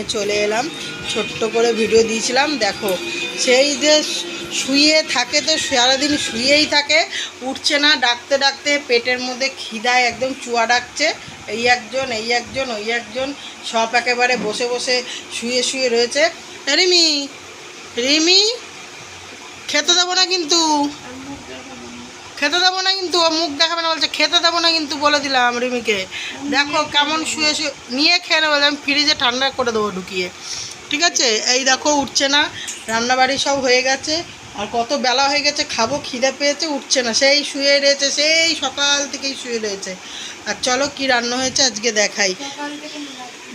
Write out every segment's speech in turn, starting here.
নিয়ে চলে এলাম। ছোট্ট করে ভিডিও দিয়েছিলাম, দেখো। সেই যে শুয়ে থাকে তো, সারাদিন শুয়েই থাকে, উঠছে না, ডাকতে ডাকতে পেটের মধ্যে খিদায় একদম চুয়া ডাকছে। এই একজন এই একজন, ওই একজন, সব একেবারে বসে বসে শুয়ে শুয়ে রয়েছে। রিমি রিমি, খেতে দেবো না কিন্তু। খেতে দেবো না কিন্তু, ও মুখ দেখাবে না, বলছে, খেতে দেবো না কিন্তু, বলে দিলাম রিমিকে। দেখো কেমন শুয়ে শুয়ে, নিয়ে খেয়ে নেব, আমি ফ্রিজে ঠান্ডা করে দেবো ঢুকিয়ে। ঠিক আছে? এই দেখো, উঠছে না, রান্নাবাড়ি সব হয়ে গেছে। আর কত বেলা হয়ে গেছে খাব খিদে পেয়েছে উঠছে না। সেই শুয়ে রয়েছে সেই সকাল থেকেই শুয়ে রয়েছে। আর চলো কি রান্না হয়েছে আজকে দেখাই।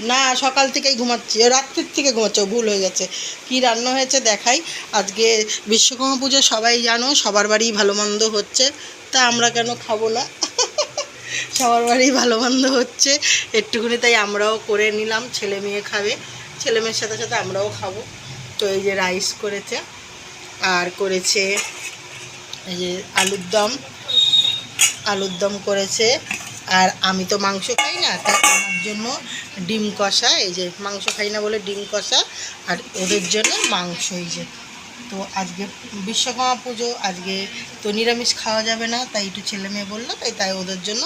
না সকাল থেকেই ঘুমাচ্ছি। রাত্রির থেকে ঘুমাচ্ছে ভুল হয়ে গেছে। কি রান্না হয়েছে দেখাই। আজকে বিশ্বকর্মা পুজো সবাই জানো সবার বাড়ি ভালো মন্দ হচ্ছে। তা আমরা কেন খাব না? সবার বাড়ি ভালো মন্দ হচ্ছে। একটুখানি তাই আমরাও করে নিলাম ছেলে মেয়ে খাবে। ছেলে মেয়ের সাথে সাথে আমরাও খাব। তো এই যে রাইস করেছে। আর করেছে এই যে আলুর দম আলুর দম করেছে। আর আমি তো মাংস খাই না তাই আমার জন্য ডিম কষা, এই যে মাংস খাই না বলে ডিম কষা, আর ওদের জন্য মাংস এই যে। তো আজকে বিশ্বকর্মা পুজো, আজকে তো নিরামিষ খাওয়া যাবে না, তাই একটু ছেলে মেয়ে বলল, তাই তাই ওদের জন্য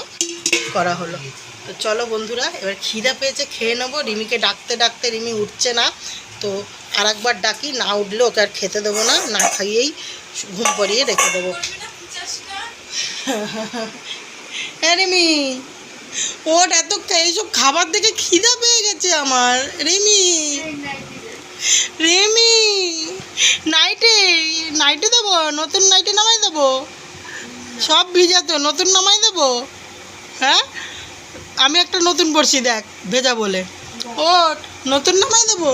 করা হলো। তো চলো বন্ধুরা, এবার খিদা পেয়েছে, খেয়ে নেব। রিমিকে ডাকতে ডাকতে রিমি উঠছে না। তো আর একবার ডাকি, না উঠলে ওকে আর খেতে দেবো না না খাইয়েই ঘুম পড়িয়ে রেখে দেবো। হ্যাঁ রিমি ওর এত এইসব খাবার দেখে খিদা পেয়ে গেছে আমার। রিমি রিমি, নাইটে নাইটে দেবো, নতুন নাইটে নামাই দেবো। সব ভিজা তো নতুন নামাই দেবো। হ্যাঁ? আমি একটা নতুন পড়ছি দেখ, ভেজা বলে। ও নতুন নামাই দেবো।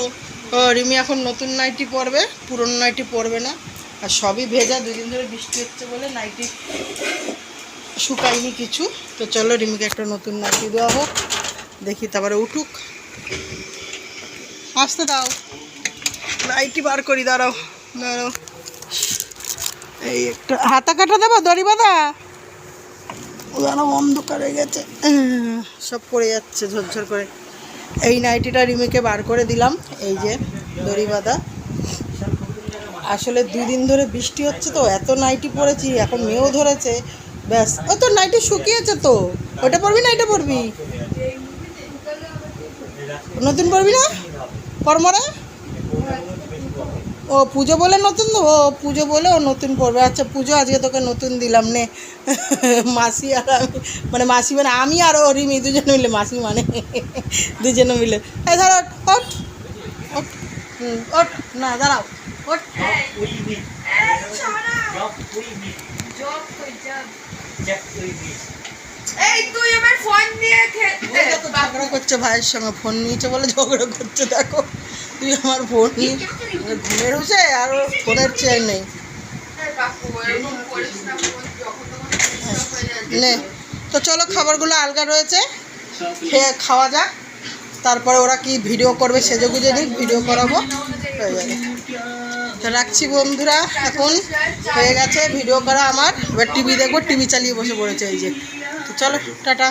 রিমি এখন নতুন নাইটি পরবে, পুরনো নাইটি পরবে না। আর সবই ভেজা, দুদিন ধরে বৃষ্টি হচ্ছে বলে নাইটি শুকায়নি কিছু। তো চলো রিমিকে একটা নতুন নাইটি দেওয়া হোক, দেখি তারপরে উঠুক। আসতে দাও। নাইটি বার করি, দাঁড়াও দাঁড়াও। এই একটা হাতা কাটা দেবো, দড়ি বাঁধা? দাঁড়াও অন্ধকার হয়ে গেছে। সব পড়ে যাচ্ছে ঝরঝর করে। এই নাইটিটা রিমিকে বার করে দিলাম, এই যে দড়ি বাঁধা আসলে দুই দিন ধরে বৃষ্টি হচ্ছে তো, এত নাইটি পরেছি, এখন মেয়েও ধরেছে, ব্যাস। ও তো নাইটি শুকিয়েছে তো, ওটা পরবি না, এটা পরবি? নতুন পরবি না? পরমরা? ও পুজো বলে নতুন ও পুজো বলে ও নতুন পরবে আচ্ছা পুজো আজকে তোকে নতুন দিলাম নে মাসি আর আমি মানে মাসি মানে আমি আর ও রিমি দুজনে মিলে মাসি মানে দুজনে মিলে এই ধর ওঠ ওঠ হুম, ওঠ না দাঁড়াও ওঠ এই তুই আমার ফোন নিয়ে খেতে ঝগড়া করছে ভাইয়ের সঙ্গে ফোন নিয়েছে বলে ঝগড়া করছে দেখো। তুই আমার ফোন নিয়ে ঘুমের হচ্ছে আর ফোনের চেয়ার নেই। নে তো চলো খাবারগুলো আলগা রয়েছে খেয়ে খাওয়া যাক। তারপরে ওরা কি ভিডিও করবে সেজে গুজে নিক ভিডিও করাবো। হয়ে যাবে। তো রাখছি বন্ধুরা এখন হয়ে গেছে ভিডিও করা আমার। এবার টিভি দেখব টিভি চালিয়ে বসে পড়েছে এই যে। তো চলো টাটা